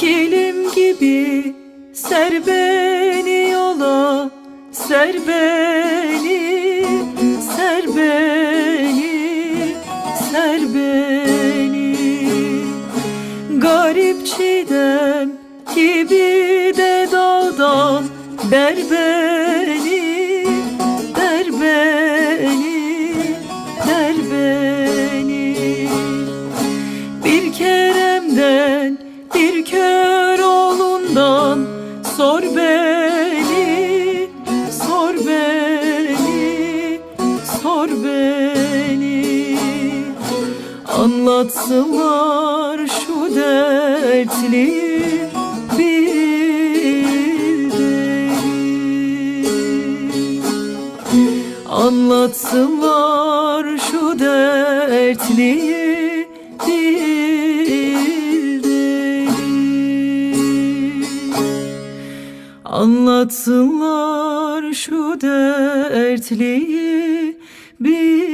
Kilim gibi ser beni yola Ser beni, ser beni, ser beni. Garip çiğdem gibi de dağdan Der beni, bir kör oğlundan Sor beni, sor beni, sor beni. Anlatsınlar şu dertli Anlatsınlar şu dertli bir Anlatsınlar şu dertli bir